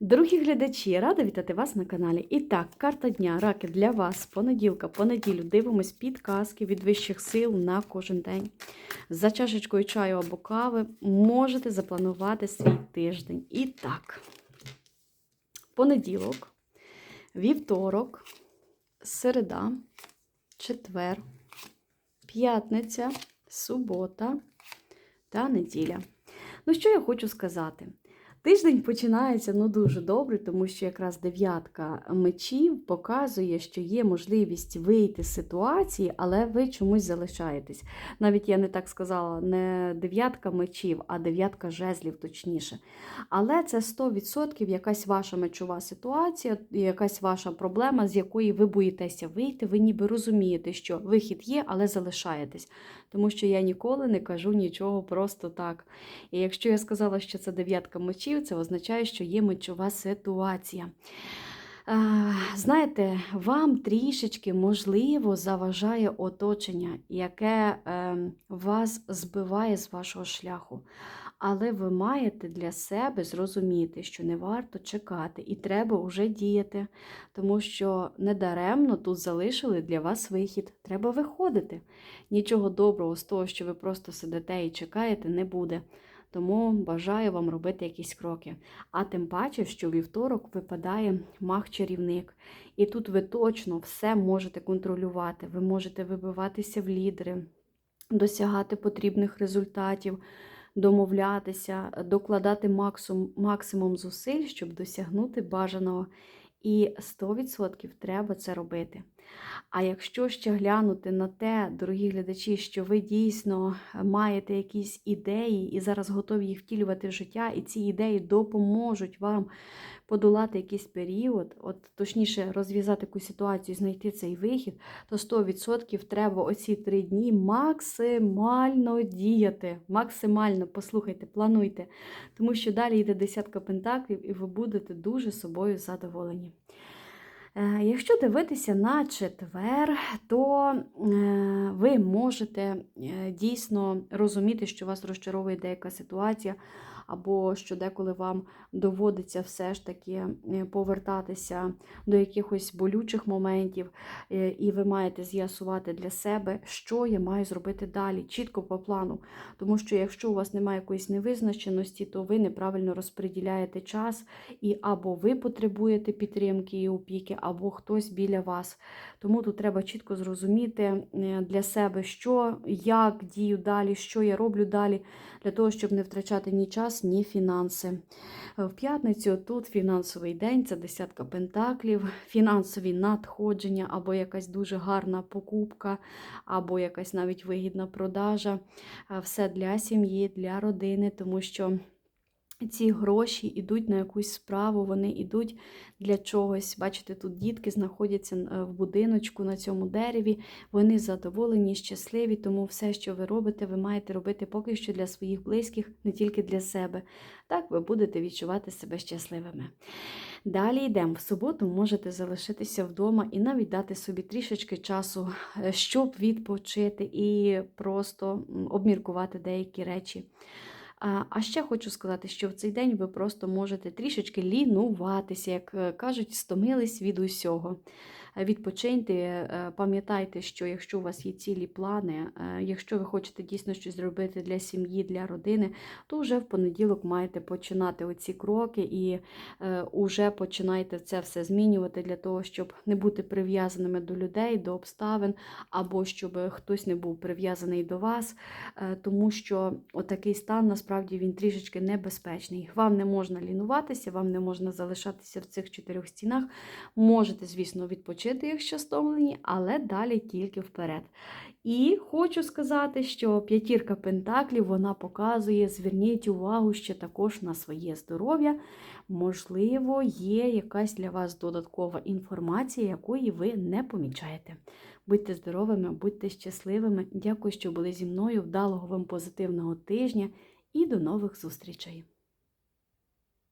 Дорогі глядачі, рада вітати вас на каналі. І так, карта дня, раки для вас понеділка, по неділю дивимось підказки від вищих сил на кожен день. За чашечкою чаю або кави можете запланувати свій тиждень. І так, понеділок, вівторок, середа, четвер, п'ятниця, субота та неділя. Ну, що я хочу сказати? Тиждень починається ну дуже добре, тому що якраз дев'ятка мечів показує, що є можливість вийти з ситуації, але ви чомусь залишаєтесь. Навіть я не так сказала, не дев'ятка мечів, а дев'ятка жезлів, точніше. Але це 100% якась ваша мечова ситуація, якась ваша проблема, з якої ви боїтеся вийти. Ви ніби розумієте, що вихід є, але залишаєтесь. Тому що я ніколи не кажу нічого просто так. І якщо я сказала, що це дев'ятка мечів, це означає, що є мечова ситуація. Знаєте, вам трішечки, можливо, заважає оточення, яке е, вас збиває з вашого шляху. Але ви маєте для себе зрозуміти, що не варто чекати і треба вже діяти, тому що недаремно тут залишили для вас вихід. Треба виходити. Нічого доброго з того, що ви просто сидите і чекаєте, не буде. Тому бажаю вам робити якісь кроки. А тим паче, що вівторок випадає маг-чарівник. І тут ви точно все можете контролювати. Ви можете вибиватися в лідери, досягати потрібних результатів, домовлятися, докладати максимум зусиль, щоб досягнути бажаного. І 100% треба це робити. А якщо ще глянути на те, дорогі глядачі, що ви дійсно маєте якісь ідеї і зараз готові їх втілювати в життя, і ці ідеї допоможуть вам подолати якийсь період, от точніше розв'язати таку ситуацію, знайти цей вихід, то 100% треба оці три дні максимально діяти. Максимально послухайте, плануйте. Тому що далі йде десятка пентаклів, і ви будете дуже собою задоволені. Е, Якщо дивитися на четвер, то е, ви можете е, дійсно розуміти, що вас розчаровує деяка ситуація, або що деколи вам доводиться все ж таки повертатися до якихось болючих моментів, і ви маєте з'ясувати для себе, що я маю зробити далі, чітко по плану. Тому що якщо у вас немає якоїсь невизначеності, то ви неправильно розподіляєте час, і або ви потребуєте підтримки і опіки, або хтось біля вас. Тому тут треба чітко зрозуміти для себе, що, як дію далі, що я роблю далі, для того, щоб не втрачати ні час, ні фінанси. В п'ятницю тут фінансовий день, це десятка пентаклів, фінансові надходження, або якась дуже гарна покупка, або якась навіть вигідна продажа. Все для сім'ї, для родини, тому що. Ці гроші йдуть на якусь справу, вони йдуть для чогось. Бачите, тут дітки знаходяться в будиночку на цьому дереві, вони задоволені, щасливі, тому все, що ви робите, ви маєте робити поки що для своїх близьких, не тільки для себе. Так ви будете відчувати себе щасливими. Далі йдемо. В суботу можете залишитися вдома і навіть дати собі трішечки часу, щоб відпочити і просто обміркувати деякі речі. А ще хочу сказати, що в цей день ви просто можете трішечки лінуватися, як кажуть, стомились від усього. Відпочиньте, пам'ятайте, що якщо у вас є цілі плани, якщо ви хочете дійсно щось зробити для сім'ї, для родини, то вже в понеділок маєте починати оці кроки і вже починайте це все змінювати для того, щоб не бути прив'язаними до людей, до обставин, або щоб хтось не був прив'язаний до вас, тому що отакий стан насправді він трішечки небезпечний. Вам не можна лінуватися, вам не можна залишатися в цих чотирьох стінах. Можете, звісно, відпочити якщо стомлені, але далі тільки вперед. І хочу сказати, що п'ятірка пентаклів вона показує, зверніть увагу ще також на своє здоров'я. Можливо, є якась для вас додаткова інформація, якої ви не помічаєте. Будьте здоровими, будьте щасливими. Дякую, що були зі мною. Вдалого вам позитивного тижня і до нових зустрічей!